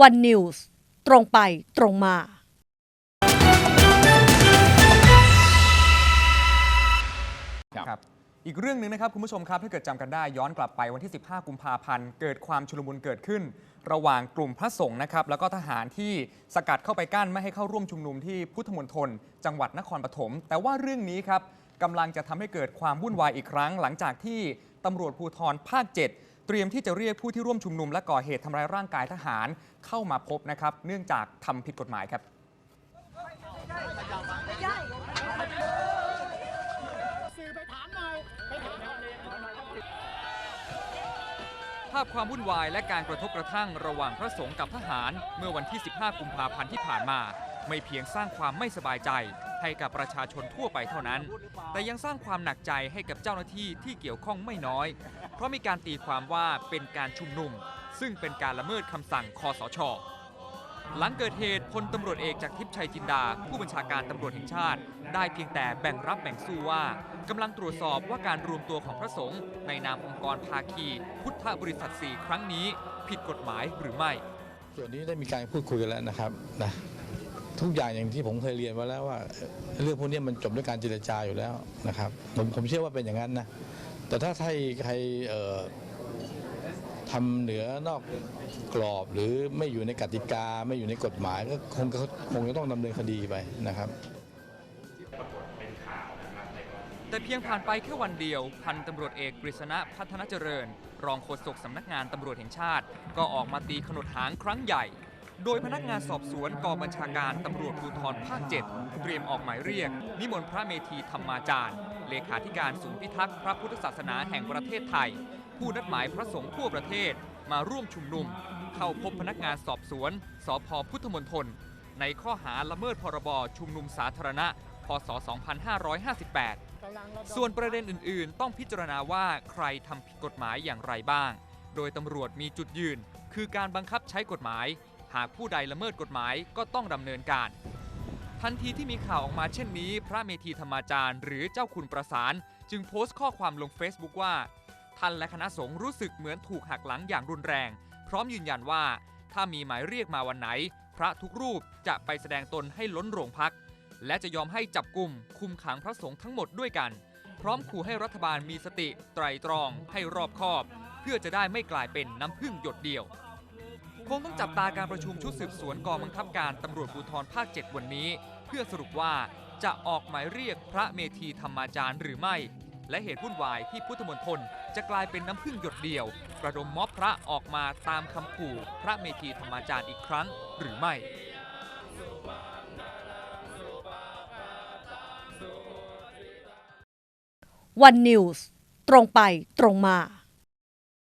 วันนิวส์ตรงไปตรงมาครับอีกเรื่องหนึ่งนะครับ คุณผู้ชมครับ ถ้าเกิดจำกันได้ย้อนกลับไปวันที่ 15 กุมภาพันธ์ เกิดความชุลมุนเกิดขึ้น ระหว่างกลุ่มพระสงฆ์นะครับแล้วก็ทหารที่สกัดเข้าไปกั้นไม่ให้เข้าร่วมชุมนุมที่พุทธมณฑลจังหวัดนครปฐมแต่ว่าเรื่องนี้ครับกำลังจะทำให้เกิดความวุ่นวายอีกครั้ง หลังจากที่ตำรวจภูธรภาค 7 เตรียมที่จะเรียกผู้ที่ร่วมชุมนุมและก่อเหตุทำร้ายร่างกายทหารเข้ามาพบนะครับ เนื่องจากทำผิดกฎหมายครับภาพความวุ่นวายและการกระทบกระทั่งระหว่างพระสงฆ์กับทหาร เมื่อวันที่ 15 กุมภาพันธ์ที่ผ่านมา ไม่เพียงสร้างความไม่สบายใจให้กับประชาชนทั่วไปเท่านั้น แต่ยังสร้างความหนักใจให้กับเจ้าหน้าที่ที่เกี่ยวข้องไม่น้อย เพราะมีการตีความว่าเป็นการชุมนุม ซึ่งเป็นการละเมิดคำสั่งคอสช หลังเกิดเหตุพลตำรวจเอกจากทิพย์ชัยจินดา ผู้บัญชาการตำรวจแห่งชาติ ได้เพียงแต่แบ่งรับแบ่งสู้ว่ากำลังตรวจสอบว่าการรวมตัวของพระสงฆ์ในนามองค์กรภาคี พุทธบริษัท 4 ครั้งนี้ ผิดกฎหมายหรือไม่ ส่วนนี้ได้มีการพูดคุยกันแล้วนะครับนะ ทุกอย่างอย่างที่ผมเคยเรียนมาแล้วว่า เรื่องพวกนี้มันจบด้วยการเจรจาอยู่แล้วนะครับผมผมเชื่อว่าเป็นอย่างนั้นนะแต่ถ้าใครใครทำเหนือนอกกรอบหรือไม่อยู่ในกติกาไม่อยู่ในกฎหมายก็คงคงจะต้องดำเนินคดีไปนะครับแต่เพียงผ่านไปแค่วันเดียว พันตำรวจเอกกฤษณะพัฒนาเจริญ รองโฆษกสำนักงานตำรวจแห่งชาติ ก็ออกมาตีขนดหางครั้งใหญ่ โดยพนักงานสอบสวนกองบัญชาการตำรวจภูธรภาค 7 เตรียมออกหมายเรียก นิมนต์พระเมธีธรรมาจารย์ เลขาธิการศูนย์พิทักษ์พระพุทธศาสนาแห่งประเทศไทย ผู้นัดหมายพระสงฆ์ทั่วประเทศมาร่วมชุมนุม เข้าพบพนักงานสอบสวน สพพุทธมณฑลในข้อหาละเมิดพรบชุมนุมสาธารณะ พศ 2558 ส่วนประเด็นอื่น ๆ ต้องพิจารณาว่าใครทำผิดกฎหมายอย่างไรบ้าง โดยตำรวจมีจุดยืน คือการบังคับใช้กฎหมาย หากผู้ใดละเมิดกฎหมายก็ต้องดำเนินการ ทันทีที่มีข่าวออกมาเช่นนี้ พระเมธีธรรมาจารย์ หรือเจ้าคุณประสาน จึงโพสต์ข้อความลง Facebook ว่า ท่านและคณะสงฆ์รู้สึกเหมือนถูกหักหลังอย่างรุนแรง พร้อมยืนยันว่า ถ้ามีหมายเรียกมาวันไหน พระทุกรูปจะไปแสดงตนให้ล้นโรงพัก และจะยอมให้จับกลุ่มคุมขังพระสงฆ์ทั้งหมดด้วยกัน พร้อมขู่ให้รัฐบาลมีสติ ไตรตรอง ให้รอบคอบ เพื่อจะได้ไม่กลายเป็นน้ำพึ่งหยดเดียว งต้องจับตาการประชุมชุดสืบสวนกองบังคับการตำรวจภูธรภาค 7 วันนี้ เพื่อสรุปว่าจะออกหมายเรียกพระเมธีธรรมาจารย์หรือไม่ และเหตุวุ่นวายที่พุทธมณฑลจะกลายเป็นน้ำพึ่งหยดเดียว ประดมม็อบพระออกมาตามคำขู่พระเมธีธรรมาจารย์อีกครั้งหรือไม่วันนิวส์ตรงไปตรงมา